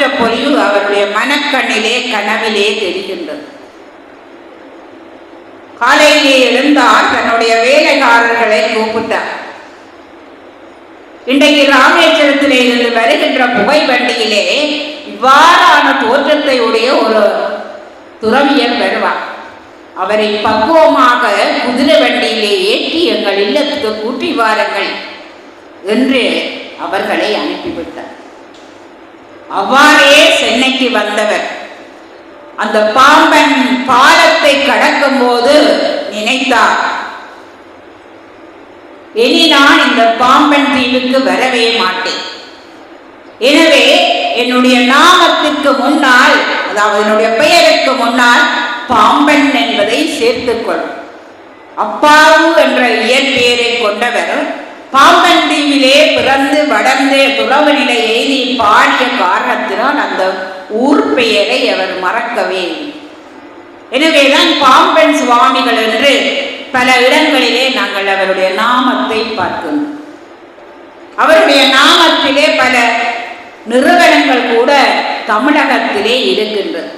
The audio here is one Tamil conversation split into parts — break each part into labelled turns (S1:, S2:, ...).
S1: தோற்ற பொலிவு அவருடைய மனக்கண்ணிலே கனவிலே தெரிகின்றது. காலையிலே எழுந்தார் தன்னுடைய வேலைக்காரர்களை கூப்பிட்டார். இன்றைக்கு ராமேஸ்வரத்திலே இருந்து வருகின்ற புகை வண்டியிலே இவ்வாறான தோற்றத்தை உடைய ஒரு துறவியர் வருவார். அவரை பக்குவமாக குதிரை வண்டியிலே ஏற்றி எங்கள் இல்லத்துக்கு கூட்டி வாருங்கள் என்று அவர்களை அனுப்பிவிட்டார். அவ்வாறே சென்னைக்கு வந்தவர். அந்த பாம்பன் பாலத்தை கடக்கும் போது நினைத்தார். இனி நான் இந்த பாம்பன் தீவுக்கு வரவே மாட்டேன். எனவே என்னுடைய நாமத்திற்கு முன்னால் அதாவது என்னுடைய பெயருக்கு முன்னால் பாம்பன் என்பதை சேர்த்துக்கொள். அப்பாவு என்ற இயற்பெயரை கொண்டவர் பாம்பன் தீவிலே பிறந்து வளர்ந்து துறவு நிலை எய்தி பாடிய காரணத்தினால் அந்த ஊர் பெயரை அவர் மறக்கவே. எனவேதான் பாம்பன் சுவாமிகள் என்று பல இடங்களிலே நாங்கள் அவருடைய நாமத்தை பார்க்கணும் அவருடைய நாமத்திலே பல நிறுவனங்கள் கூட தமிழகத்திலே இருக்கின்றது.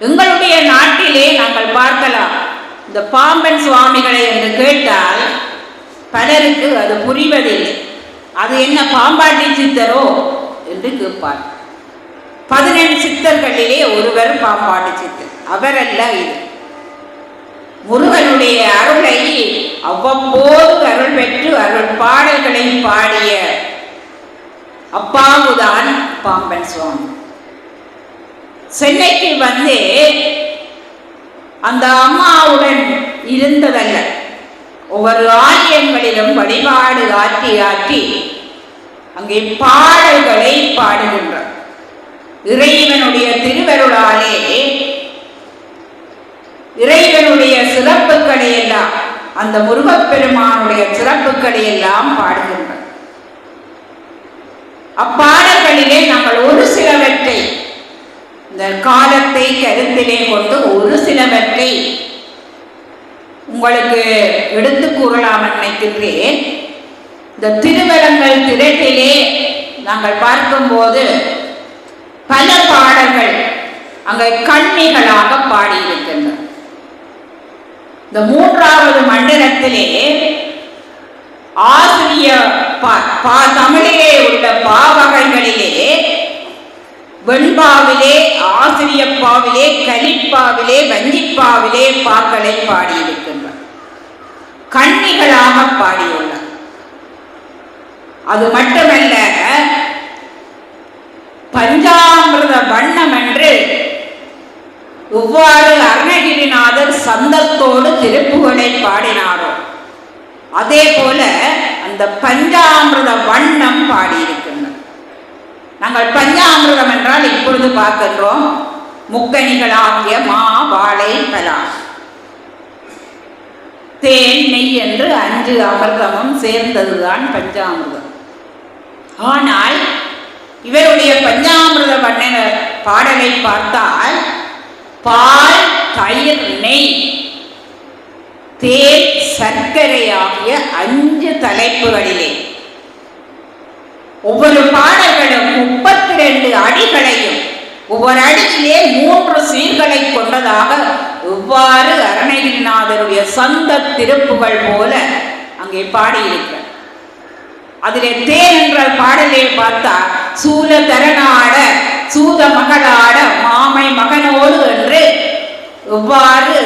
S1: எங்களுடைய நாட்டிலே நாங்கள் பார்க்கலாம் இந்த பாம்பன் சுவாமிகளை என்று கேட்டால் பலருக்கு அது புரிவதில்லை அது என்ன பாம்பாட்டி சித்தரோ என்று கேட்பார். பதினெண்டு சித்தர்களிலே ஒருவர் பாம்பாட்டி சித்தர். அவரல்ல இது. முருகனுடைய அருளை அவ்வப்போது அருள் பெற்று அருள் பாடல்களை பாடிய அப்பாவுதான் பாம்பன் சுவாமி. சென்னைக்கு வந்து அந்த அம்மாவுடன் இருந்ததல்ல. ஒவ்வொரு ஆலயங்களிலும் வழிபாடு ஆற்றி ஆற்றி அங்கே பாடல்களை பாடுகின்றார். இறைவனுடைய திருவருளாலே இறைவனுடைய சிறப்புகளை எல்லாம் அந்த முருகப்பெருமானுடைய சிறப்புகளை எல்லாம் பாடுகின்றார். அப்பாடல்களிலே நாங்கள் ஒரு சிலவற்றை இந்த காலத்தை கருத்திலே கொண்டு ஒரு சிலவற்றை உங்களுக்கு எடுத்து கூறலாம் நினைக்கின்றேன். இந்த திருவரங்கள் திரட்டிலே நாங்கள் பார்க்கும்போது பல பாடல்கள் அங்கே கண்ணிகளாக பாடியிருக்கின்றன. இந்த மூன்றாவது மண்டலத்திலே ஆசிரிய பா- பா- தமிழிலே உள்ள பாவகைகளிலே வெண்பாவிலே ஆசிரியப்பாவிலே கலிப்பாவிலே வஞ்சிப்பாவிலே பாக்களை பாடியிருக்கின்றார் கண்ணிகளாக பாடியுள்ளார் அது மட்டுமல்ல பஞ்சாமிரத வண்ணம் என்று இவ்வாறு அருணகிரிநாதர் சந்தத்தோடு திருப்புகளை பாடினாரோ அதே போல அந்த பஞ்சாமிரத வண்ணம் பாடியிருக்கின்றனர். நாங்கள் பஞ்சாமிரதம் என்றால் இப்பொழுது பார்க்கின்றோம். முக்கணிகளாகிய மா வாழை பலா. தேன் நெய் என்று அஞ்சு அமிர்தமும் சேர்ந்ததுதான் பஞ்சாமிரதம். ஆனால் இவருடைய பஞ்சாமிரத வண்ண பாடலை பார்த்தால் பால் தயிர் நெய் தேன் சர்க்கரை ஆகிய அஞ்சு தலைப்புகளிலே. ஒவ்வொரு பாடல்களும் இரண்டு ரெண்டு அடிகளையும் ஒவ்வொரு அடியிலே மூன்று சீர்களை கொண்டதாக இவ்வாறு அருணகிரிநாதருடைய சொந்த திருப்புகள் போல அங்கே பாடியிருக்கிறார் அதிலே தே என்ற பாடலை பார்த்தா சூல தரனாட சூத மகளாட மாமை மகனோடு என்று இவ்வாறு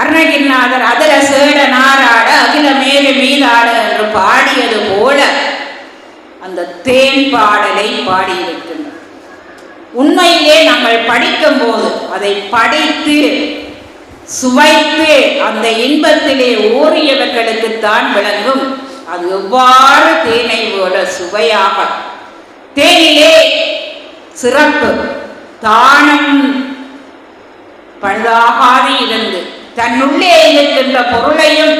S1: அருணகிரிநாதர் அதில சேட நாராட அகில மேலே மீதாட என்று பாடியது போல அந்த தேன் பாடலை பாடியிருக்கின்றார் உண்மையிலே நாங்கள் படிக்கும்போது அதை படித்து சுவைத்து அந்த இன்பத்திலே ஓரியவர்களுக்குத்தான் விளங்கும். அது எவ்வாறு தேனை போல சுவையாக தேனிலே சிறப்பு தானம் பழுதாகாது இருந்து தன்னுள்ளே இருக்கின்ற பொருளையும்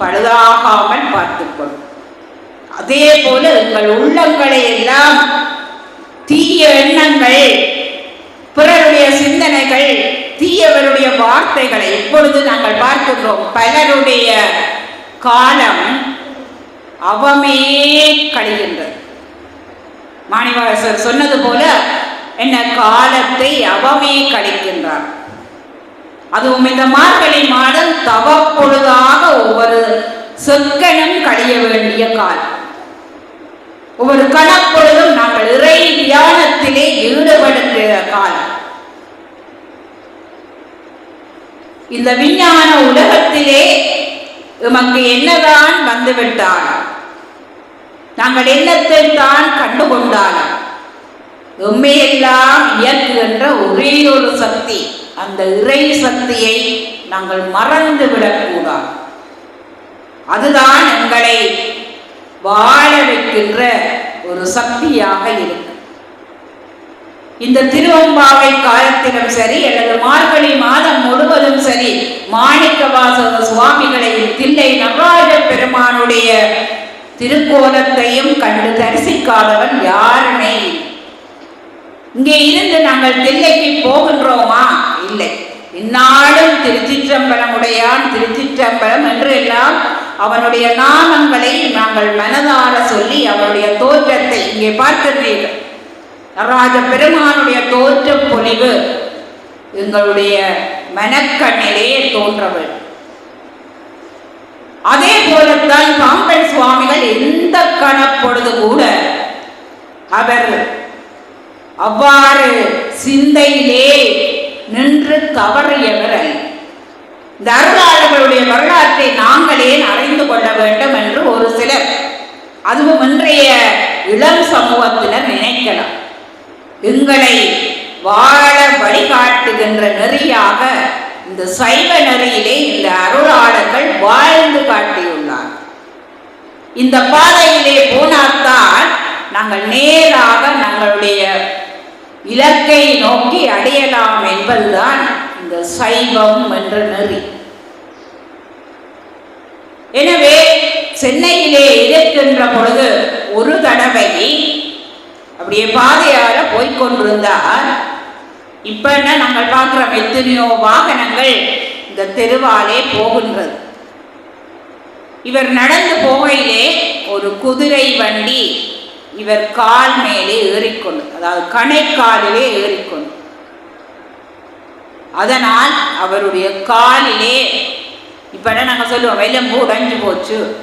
S1: பழுதாகாமல் பார்த்துக்கொள்ளும் அதே போல எங்கள் உள்ளங்களை எல்லாம் தீய எண்ணங்கள் பிறருடைய சிந்தனைகள் தீயவருடைய வார்த்தைகளை இப்பொழுது நாங்கள் பார்க்கின்றோம். பலருடைய காலம் அவமே கழிகின்றது. மாணிவாசர் சொன்னது போல என்ன காலத்தை அவமே கழிக்கின்றார். அதுவும் இந்த மார்கழி மாதம் தவப்பொழுதாக ஒவ்வொரு சொற்கனும் கழிய வேண்டிய காலம். ஒவ்வொரு கணப்பொழுதும் நாங்கள் இறை தியானத்திலே ஈடுபடுகிற காலம். இந்த விஞ்ஞான உலகத்திலே எமக்கு என்னதான் வந்துவிட்டாலும் நாங்கள் என்னத்தை தான் கண்டுகொண்டாலும் எம்மையெல்லாம் இயக்குகின்ற ஒரே ஒரு சக்தி அந்த இறை சக்தியை நாங்கள் மறந்து விடக்கூடாது அதுதான் எங்களை வாழ வைக்கின்ற ஒரு சக்தியாக இருக்கு. இந்த திருவம்பாவை காலத்திலும் சரி அல்லது மார்கழி மாதம் முழுவதும் சரி மாணிக்கவாசக சுவாமிகளையும் தில்லை நடராஜ பெருமானுடைய திருக்கோலத்தையும் கண்டு தரிசிக்காதவன் யாருமே இங்கே இருந்து நாங்கள் தில்லைக்கு போகின்றோமா? இல்லை. இந்நாளும் திருச்சிற்றம்பலமுடையான் திருச்சிற்றம்பலம் என்று எல்லாம் அவனுடைய நாமங்களை நாங்கள் மனதார சொல்லி அவனுடைய தோற்றத்தை இங்கே பார்க்கின்றீர்கள் நடராஜ பெருமானுடைய தோற்ற பொலிவு எங்களுடைய மனக்கண்ணிலே தோன்றவர் அதே போலத்தான் பாம்பன் சுவாமிகள் எந்த கணப்பொழுது கூட அவர் அவ்வாறு சிந்தையிலே நின்று தவறியவர் அல்ல. இந்த வரலாற்றை நாங்களே அறிந்து கொள்ள வேண்டும் என்று ஒரு சிலர் அதுவும் இன்றைய இளம் சமூகத்தினர் நினைக்கலாம். எங்களை வாழ வழிகாட்டுகின்ற நெறியாக இந்த சைவ நெறியிலே இந்த அருளாளர்கள் வாழ்ந்து காட்டியுள்ளார். இந்த பாதையிலே போனால்தான் நாங்கள் நேராக நங்களுடைய இலக்கை நோக்கி அடையலாம் என்பதுதான் இந்த சைவம் என்ற நெறி. எனவே சென்னையிலே இருக்கின்ற பொழுது ஒரு தடவை அப்படியே பாதையால போய்கொண்டிருந்தார் இப்ப என்ன நாங்கள் பார்க்கிறோம்? எத்தனையோ வாகனங்கள் இந்த தெருவாலே போகின்றது. இவர் நடந்து போகையிலே ஒரு குதிரை வண்டி இவர் கால் மேலே ஏறிக்கொண்டு அதாவது கணைக்காலிலே ஏறிக்கொண்டு. அதனால் அவருடைய காலிலே இப்ப நாங்கள் சொல்லுவோம் வெள்ளம்பு உடைஞ்சு போச்சு.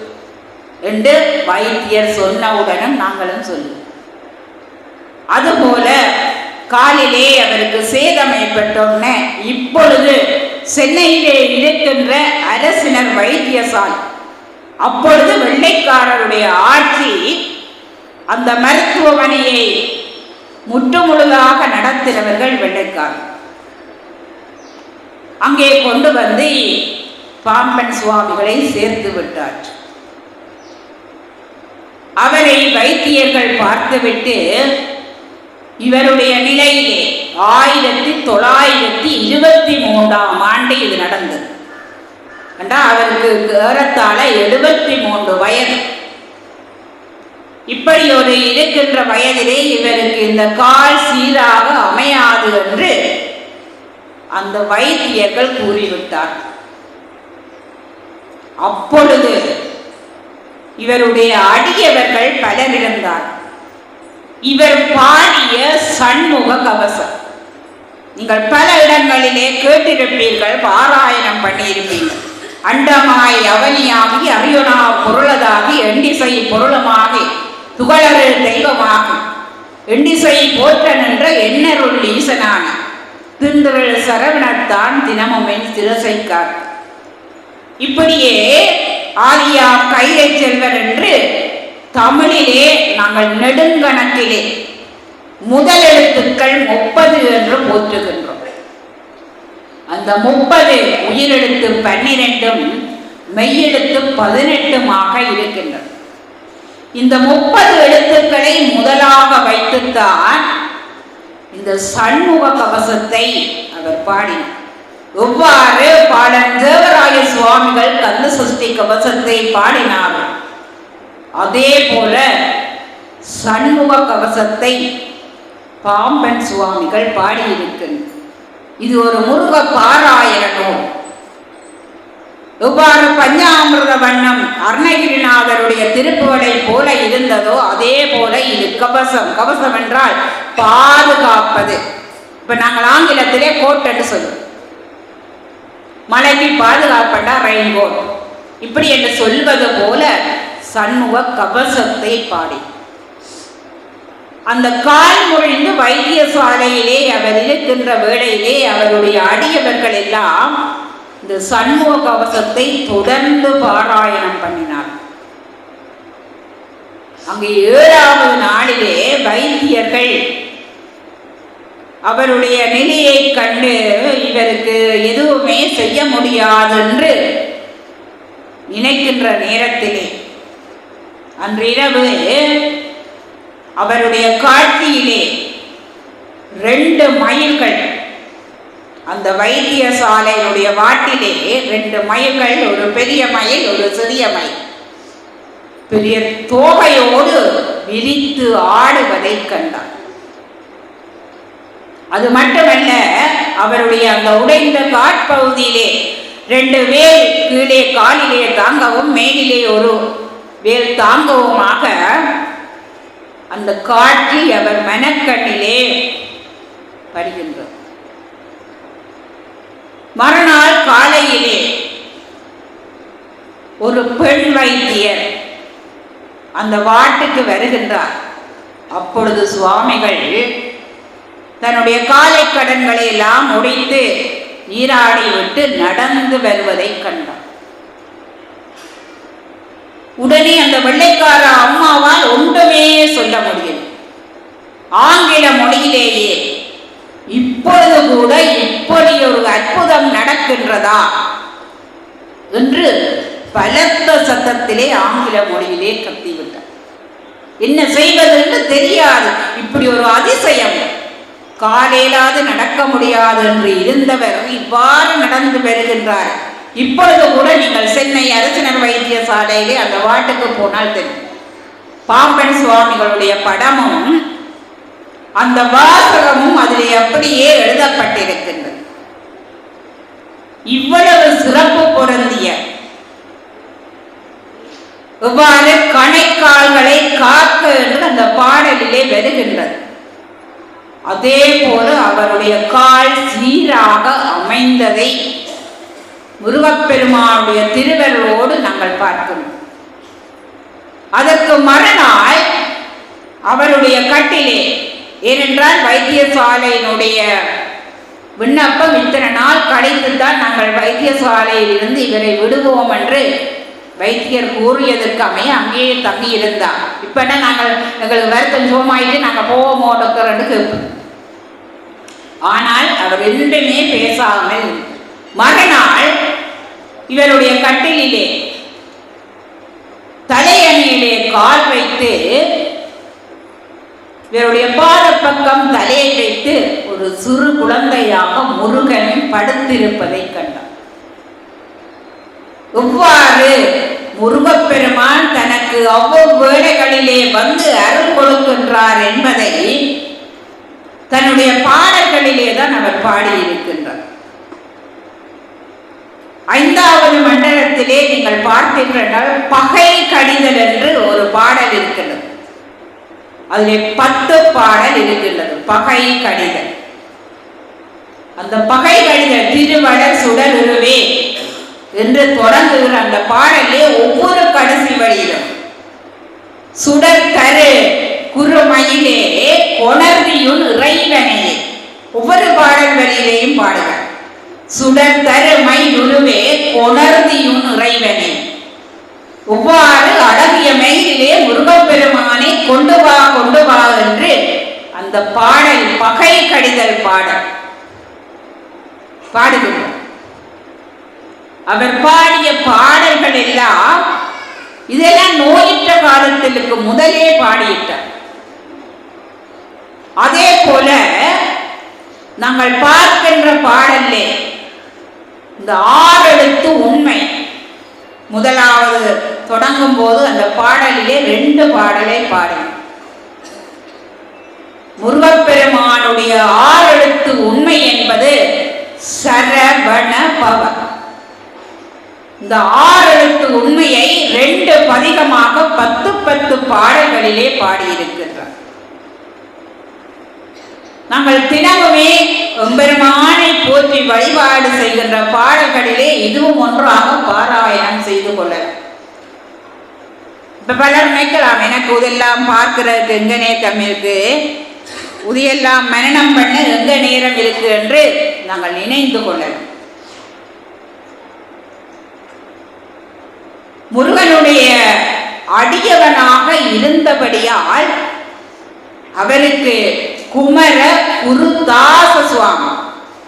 S1: என்று வைத்தியர் சொன்னவுடனும் நாங்களும் சொல்லுவோம். அதுபோல காலிலே அவருக்கு சேதம் ஏற்பட்டோன்னே இப்பொழுது சென்னையிலே இருக்கின்ற அரசினர் வைத்தியசாலை அப்பொழுது வெள்ளைக்காரருடைய ஆட்சி அந்த மருத்துவமனையை முற்றுமுழுதாக நடத்தினவர்கள் வெள்ளைக்காரர். அங்கே கொண்டு வந்து பாம்பன் சுவாமிகளை சேர்த்து விட்டார் அவரை வைத்தியர்கள் பார்த்துவிட்டு இவருடைய நிலையிலே ஆயிரத்தி தொள்ளாயிரத்தி இருபத்தி மூன்றாம் ஆண்டு இது நடந்தது. கண்டா அவருக்கு ஏறத்தாழ எழுபத்தி மூன்று வயது. இப்படி ஒரு இருக்கின்ற வயதிலே இவருக்கு இந்த கால் சீராக அமையாது என்று அந்த வைத்தியர்கள் கூறிவிட்டார். அப்பொழுது இவருடைய அடியவர்கள் பலர் இருந்தார் இவர் பாடிய சண்முக கவசம். நீங்கள் பல இடங்களிலே கேட்டிருப்பீர்கள் பாராயணம் பண்ணியிருப்பீர்கள். அண்டமாய் அவனியாகி அரியுணா பொருளதாகி எண்டிசை பொருளமாகி துகளறு தெய்வமாகி எண்டிசை போற்ற நின்ற எண்ணருள் ஈசனான திண்டுவள் சரவணத்தான் தினமும் என் காத்து இப்படியே ஆரியா கையை செல்வர் என்று தமிழிலே நாங்கள் நெடுங்கணக்கிலே முதல் எழுத்துக்கள் முப்பது என்று போற்றுகின்றோம். அந்த முப்பது உயிரெழுத்து பன்னிரெண்டும் மெய்யெழுத்து பதினெட்டுமாக இருக்கின்றன. இந்த முப்பது எழுத்துக்களை முதலாக வைத்துத்தான் இந்த சண்முக கவசத்தை அவர் பாடினார். எவ்வாறு பாடன் தேவராய சுவாமிகள் கந்த சஷ்டி கவசத்தை பாடினார்? அதே போல சண்முக கவசத்தை பாம்பன் சுவாமிகள் பாடியிருக்கின்றனர். இது ஒரு முருக பாராயண நூல் எவ்வாறு பஞ்சாமிரத வண்ணம் அருணகிரிநாதருடைய திருப்புகளை போல இருந்ததோ அதே போல இது கவசம். கவசம் என்றால் பாதுகாப்பது. இப்ப நாங்கள் ஆங்கிலத்திலே கோட் என்று சொல்லுவோம். மலைக்கு பாதுகாப்பட்டா ரெயின்கோட் இப்படி என்று சொல்வது போல சண்முக கவசத்தை பாடி. அந்த கால் முழிந்து வைத்தியசாலையிலே அவர் இருக்கின்ற வேளையிலே அவருடைய அடியவர்கள் எல்லாம் இந்த சண்முக கவசத்தை தொடர்ந்து பாராயணம் பண்ணினார். அங்கு ஏழாவது நாளிலே வைத்தியர்கள் அவருடைய நிலையை கண்டு இவருக்கு எதுவுமே செய்ய முடியாது என்று நினைக்கின்ற நேரத்திலே அன்றிரவு அவருடைய காட்சியிலே ரெண்டு மைல்கள் அந்த வைத்திய சாலையினுடைய வாட்டிலே ரெண்டு மயில்கள் ஒரு பெரிய மயில் ஒரு சிறிய மயில் பெரிய தோகையோடு விரித்து ஆடுவதை கண்டார். அது மட்டுமல்ல அவருடைய அந்த உடைந்த காட்பகுதியிலே ரெண்டு வேல் கீழே காலிலே தாங்கவும் மேலிலே ஒரு வேல் தாங்கவுமாக அந்த காட்சி அவர் மனக்கண்ணிலே படுகின்றது. மறுநாள் காலையிலே ஒரு பெண் வைத்தியர் அந்த வாட்டுக்கு வருகின்றார். அப்பொழுது சுவாமிகள் தன்னுடைய காலை கடன்களை எல்லாம் முடித்து நீராடி விட்டு நடந்து வருவதை கண்டார். உடனே அந்த வெள்ளைக்கார அம்மாவால் ஒன்றுமே சொல்ல முடியும் ஆங்கில மொழியிலேயே இப்பொழுது கூட இப்படி ஒரு அற்புதம் நடக்கின்றதா? என்று பலத்த சத்தத்திலே ஆங்கில மொழியிலே கத்திவிட்டார். என்ன செய்வது என்று தெரியாது. இப்படி ஒரு அதிசயம். காலையிலாவது நடக்க முடியாது என்று இருந்தவர் இவ்வாறு நடந்து வருகின்றார். இப்பொழுது கூட நீங்கள் சென்னை அரசினர் வைத்தியசாலையிலே அந்த வாட்டுக்கு போனால் தெரியும். பாம்பன் சுவாமிகளுடைய படமும் அந்த வாசகமும் அதில் அப்படியே எழுதப்பட்டிருக்கின்றது. இவ்வளவு சிறப்பு பொருந்திய இவ்வாறு கணைக்கால்களை காக்க என்று அந்த பாடலிலே வருகின்றது. அதே போல அவருடைய கால் சீராக அமைந்ததை முருகப்பெருமானுடைய திருவருளோடு நாங்கள் பார்க்கிறோம் அதற்கு மறுநாள் அவருடைய கட்டிலே ஏனென்றால் வைத்தியசாலையினுடைய விண்ணப்பம் இத்தனை நாள் கழித்துத்தான் நாங்கள் வைத்தியசாலையில் இருந்து இவரை விடுவோம் என்று வைத்தியர் கூறியதற்கு அமைய அங்கேயே தங்கி இருந்தார் இப்ப என்ன நாங்கள் எங்களுக்கு வருத்தம் சுகமாயிட்டு நாங்கள் போவோமோ டாக்டர்னு கேட்போம். ஆனால் அவர் ரெண்டுமே பேசாமல் மறுநாள் இவருடைய கட்டிலே தலையணியிலே கால் வைத்து இவருடைய பாத பக்கம் தலையை வைத்து ஒரு சிறு குழந்தையாக முருகன் படுத்திருப்பதை கண்டார். எவ்வாறு முருகப்பெருமான் தனக்கு அவ்வளவு வேளைகளிலே வந்து அருள் கொடுக்கின்றார் என்பதை தன்னுடைய பாடல்களிலே தான் அவர் பாடியிருக்கின்றார். ஐந்தாவது மண்டலத்திலே நீங்கள் பார்த்தீர்கள் பகை கடிதல் என்று ஒரு பாடல் இருக்கிறது. அதிலே பத்து பாடல் இருக்கின்றது. பகை கடிதல் அந்த பகை கடிதல் திருவடர் சுடர் உருவே என்று தொடங்குகிற அந்த பாடலே ஒவ்வொரு கடைசி வழியிலும் சுடர் தரு குறுமயிலே கொணர்வியுள் இறைவனே ஒவ்வொரு பாடல் வழியிலேயும் பாடுகிறார் சுடர் தரு மை உருவே கொணர்தியுன் இறைவனே. ஒவ்வாறு அழகிய மெயிலே முருகப்பெருமானை கொண்டு வா கொண்டு வா என்று அந்த பாடல் பகை கடிதல் பாடல். பாடுகிறார் அவர் பாடிய பாடல்கள் எல்லாம் இதெல்லாம் நோயிட்ட காலத்திற்கு முதலே பாடியிட்டார் அதே போல நாங்கள் பார்க்கின்ற பாடல்லே இந்த ஆறெழுத்து உண்மை. முதலாவது தொடங்கும் போது அந்த பாடலிலே ரெண்டு பாடலை பாடி முருகப்பெருமானுடைய ஆறெழுத்து உண்மை என்பது சரவண பவ. இந்த ஆறெழுத்து உண்மையை ரெண்டு பதிகமாக பத்து பத்து பாடல்களிலே பாடியிருக்கின்றார் நாங்கள் தினமுமே பெருமானை போற்றி வழிபாடு செய்கின்ற பாடல்களிலே இதுவும் ஒன்றாக பாராயணம் செய்து கொள்ளலாம் இப்போ பலர் நினைக்கலாம். எனக்கு உதெல்லாம் பார்க்கறதுக்கு எங்க நேரம் இருக்கு? உதையெல்லாம் மனநம் பண்ண எங்க நேரம் இருக்கு என்று நாங்கள் நினைந்து கொள்ளலாம் முருகனுடைய அடியவனாக இருந்தபடியால் அவருக்கு குமர குரு தாச சுவாமி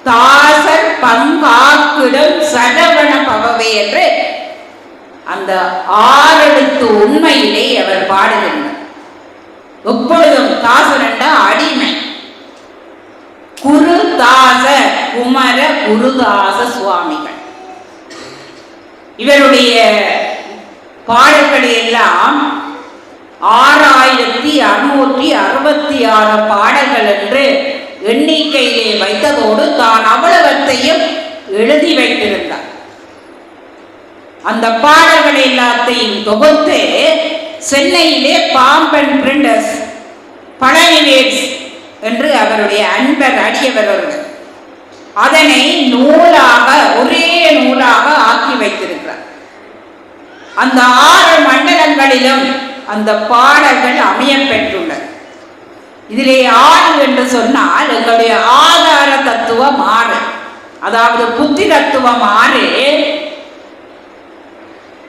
S1: தாசர் பங்காக்கிடம் சரவண பவவே என்று அந்த ஆறெழுத்து உண்மையிலே அவர் பாடுகின்றார் எப்பொழுதும் தாசன் அடிமை. குருதாச குமர குருதாச சுவாமிகள். இவருடைய பாடல்கள் எல்லாம் ஆறாயிரத்தி அறுநூற்றி அறுபத்தி ஆறு பாடல்கள் என்று எண்ணிக்கையிலே வைத்ததோடு தான் அவ்வளவத்தையும் எழுதி வைத்திருந்தார். அந்த பாடல்கள் எல்லாத்தையும் தொகுத்து சென்னையிலே பாம்பன் பிரிண்டர்ஸ் பழனிவேட்ஸ் என்று அவருடைய அன்பர் அடியவர் அதனை நூலாக ஒரே நூலாக ஆக்கி வைத்திருக்கிறார். அந்த ஆறு மண்டலங்களிலும் அந்த பாடல்கள் அமைய பெற்றுள்ளது இதிலே ஆறு என்று சொன்னால் எங்களுடைய ஆதார தத்துவம் ஆறு. அதாவது புத்தி தத்துவம் ஆறு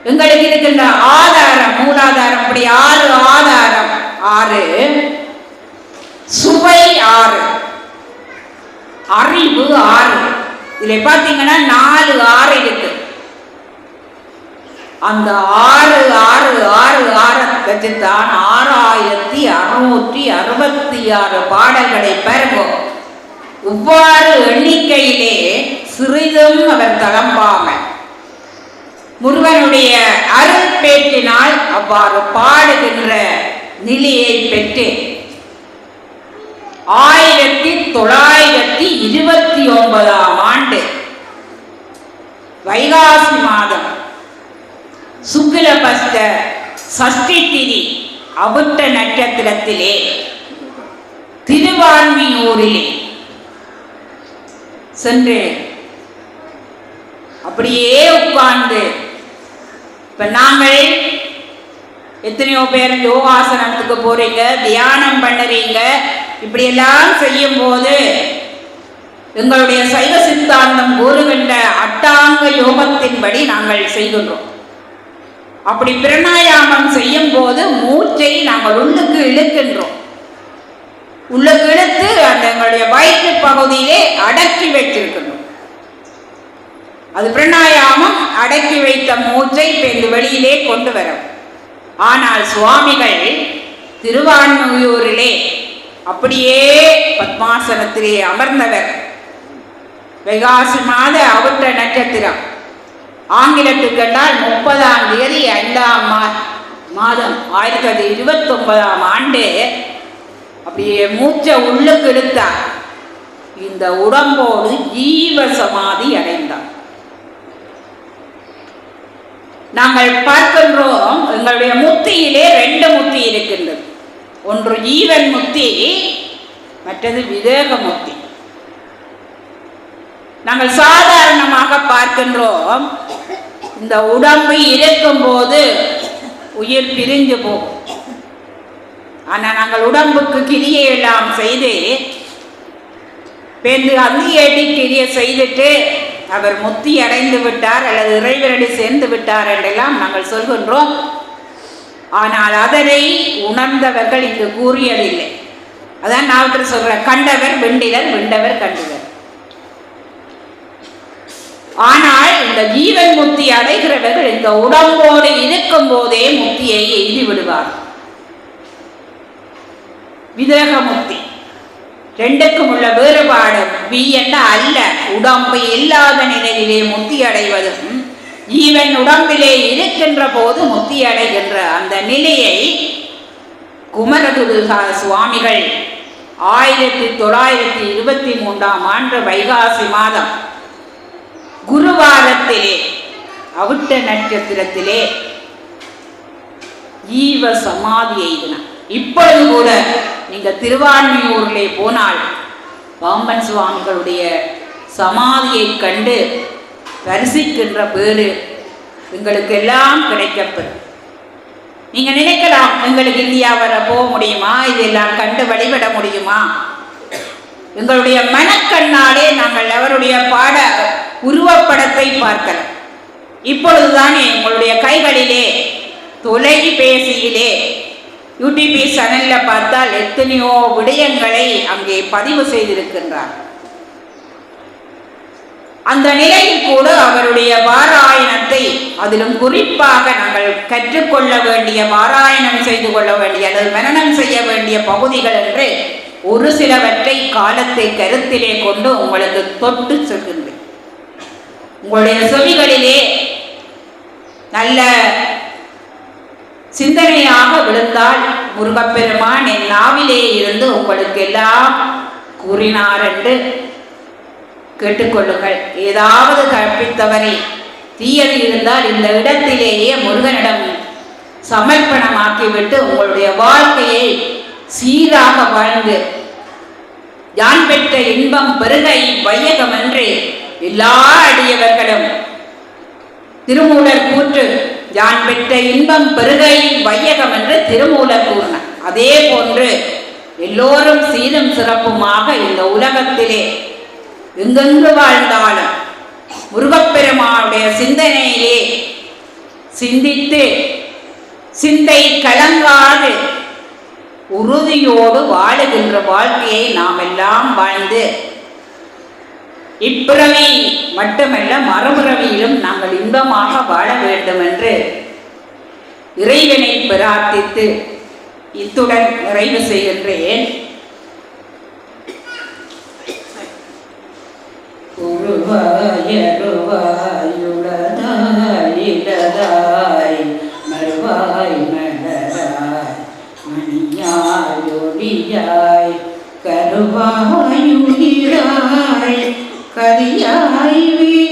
S1: எங்களுக்கு இருக்கின்ற ஆதாரம் மூலாதாரம் அப்படி ஆறு ஆதாரம். ஆறு. சுவை ஆறு. அறிவு ஆறு. இதுல பாத்தீங்கன்னா நாலு ஆறு இருக்கு. அந்த ஆறு ஆறு ஆறு ஆறு வச்சுத்தான் ஆறாயிரத்தி அறுநூற்றி அறுபத்தி ஆறு பாடல்களை பெறுவோம். இவ்வாறு எண்ணிக்கையிலே சிறிதும் அவர் தளம்பாமல் முருகனுடைய அருள் பேட்டினால் அவ்வாறு பாடுகின்ற நிலையை பெற்று ஆயிரத்தி தொள்ளாயிரத்தி இருபத்தி ஒன்பதாம் ஆண்டு வைகாசி மாதம் சுக்கிலபஸ்த சஷ்டி திதி அபுட்ட நட்சத்திரத்திலே திருவான்மியூரிலே சென்று அப்படியே உட்கார்ந்து இப்போ நாங்கள் எத்தனையோ பேர் யோகாசனத்துக்கு போகிறீங்க தியானம் பண்ணுறீங்க இப்படி எல்லாம் செய்யும் போது எங்களுடைய சைவ சித்தாந்தம் கூறுகின்ற அட்டாங்க யோகத்தின்படி நாங்கள் செய்கின்றோம். அப்படி பிரணாயாமம் செய்யும் போது மூச்சை நாங்கள் உள்ளுக்கு இழுக்கின்றோம். உள்ளுக்கு இழுத்து அந்த எங்களுடைய வயிற்று பகுதியிலே அடக்கி வைத்திருக்கின்றோம். அது பிரணாயாமம் அடக்கி வைத்த மூச்சை பெண் வெளியிலே கொண்டு வரும். ஆனால் சுவாமிகள் திருவான்மையூரிலே அப்படியே பத்மாசனத்திலே அமர்ந்தவர். வைகாசி மாத அவற்ற நட்சத்திரம். ஆங்கிலத்துக்கென்றால் முப்பதாம் தேதி ஐந்தாம் மா மாதம் ஆயிரத்தி தொள்ளாயிரத்தி இருபத்தி ஒன்பதாம் ஆண்டு அப்படியே மூச்சை உள்ளுக்கு இழுத்தார். இந்த உடம்போடு ஜீவ சமாதி அடைந்தார். நாங்கள் பார்க்கின்றோம் எங்களுடைய முத்தியிலே ரெண்டு முத்தி இருக்கின்றது. ஒன்று ஜீவன் முத்தி மற்றது விவேக முத்தி. நாங்கள் சாதாரணமாக பார்க்கின்றோம். இந்த உடம்பு இருக்கும்போது உயிர் பிரிஞ்சு போகும். ஆனால் நாங்கள் உடம்புக்கு கிரியை எல்லாம் செய்து பேருந்து அங்கேயேட்டி கிரியை செய்துட்டு அவர் முத்தி அடைந்து விட்டார் அல்லது இறைவனடி சேர்ந்து விட்டார் என்றெல்லாம் நாங்கள் சொல்கின்றோம். ஆனால் அதனை உணர்ந்தவர்கள் இங்கு கூறியதில்லை. அதான் நான் சொல்றேன் கண்டவர் வெண்டிலர் வெண்டவர் கண்டவர் ஆனால் இந்த ஜீவன் முத்தி அடைகிறவர்கள் இந்த உடம்போடு இருக்கும் போதே முத்தியை எய்தி விடுவார். விதேக முக்தி ரெண்டுக்கும் உள்ள வேறுபாடு வி என்ன அல்ல. உடம்பு இல்லாத நிலையிலே முத்தி அடைவதும் ஜீவன் உடம்பிலே இருக்கின்ற போது முத்தி அடைகின்ற அந்த நிலையை குமரதுகா சுவாமிகள் ஆயிரத்தி தொள்ளாயிரத்தி இருபத்தி மூன்றாம் ஆண்டு வைகாசி மாதம் குருவாரத்திலே அவிட்ட நட்சத்திரத்திலே ஜீவ சமாதி எய்தினார் இப்பொழுது கூட நீங்க திருவான்மையூரிலே போனால் பாம்பன் சுவாமிகளுடைய சமாதியை கண்டு தரிசிக்கின்ற பேரு எங்களுக்கு எல்லாம் கிடைக்கப்படும் நீங்க நினைக்கலாம் எங்களுக்கு இந்தியா வர போக முடியுமா? இதெல்லாம் கண்டு வழிபட முடியுமா? எங்களுடைய மனக்கண்ணாலே நாங்கள் அவருடைய பாட உருவப்படத்தை பார்க்கலாம். இப்பொழுதுதானே உங்களுடைய கைகளிலே தொலைபேசியிலே யூடியூபி சேனலில் பார்த்தால் எத்தனையோ விடயங்களை அங்கே பதிவு செய்திருக்கின்றார். அந்த நிலையில் கூட அவருடைய பாராயணத்தை அதிலும் குறிப்பாக நாங்கள் கற்றுக்கொள்ள வேண்டிய பாராயணம் செய்து கொள்ள வேண்டிய அல்லது மரணம் செய்ய வேண்டிய பகுதிகள் என்று ஒரு சிலவற்றை காலத்தை கருத்திலே கொண்டு உங்களுக்கு தொட்டு சொல்கின்றேன். உங்களுடைய செவிகளிலே நல்ல சிந்தனையாக விழுந்தால் முருகப்பெருமான் என் நாவிலே இருந்து உங்களுக்கு எல்லாம் கூறினார் என்று கேட்டுக்கொள்ளுங்கள். ஏதாவது கற்பித்தவரை தீயது இருந்தால் இந்த இடத்திலேயே முருகனிடம் சமர்ப்பணமாக்கிவிட்டு உங்களுடைய வாழ்க்கையை சீராக வாழ்ந்து யான் பெற்ற இன்பம் பெருகை வையகம் என்று எல்லா அடியவர்களும் திருமூலர் கூற்று யான் பெற்ற இன்பம் பெருகையின் வையகம் என்று திருமூலர் கூறினார். அதே போன்று எல்லோரும் சீரும் சிறப்புமாக இந்த உலகத்திலே எங்கெங்கு வாழ்ந்தாலும் முருகப்பெருமானுடைய சிந்தனையிலே சிந்தித்து சிந்தை கலங்காது உறுதியோடு வாழுகின்ற வாழ்க்கையை நாம் எல்லாம் வாழ்ந்து இப்பிறவி மட்டுமல்ல மறுபிறவியிலும் நாங்கள் இன்பமாக வாழ வேண்டும் என்று இறைவனை பிரார்த்தித்து இத்துடன் நிறைவு செய்கின்றேன். உருவாயருவாயுளதாய் மறுவாய் மலராய் மணியாய் ஒளியாய் അതിയായി വീ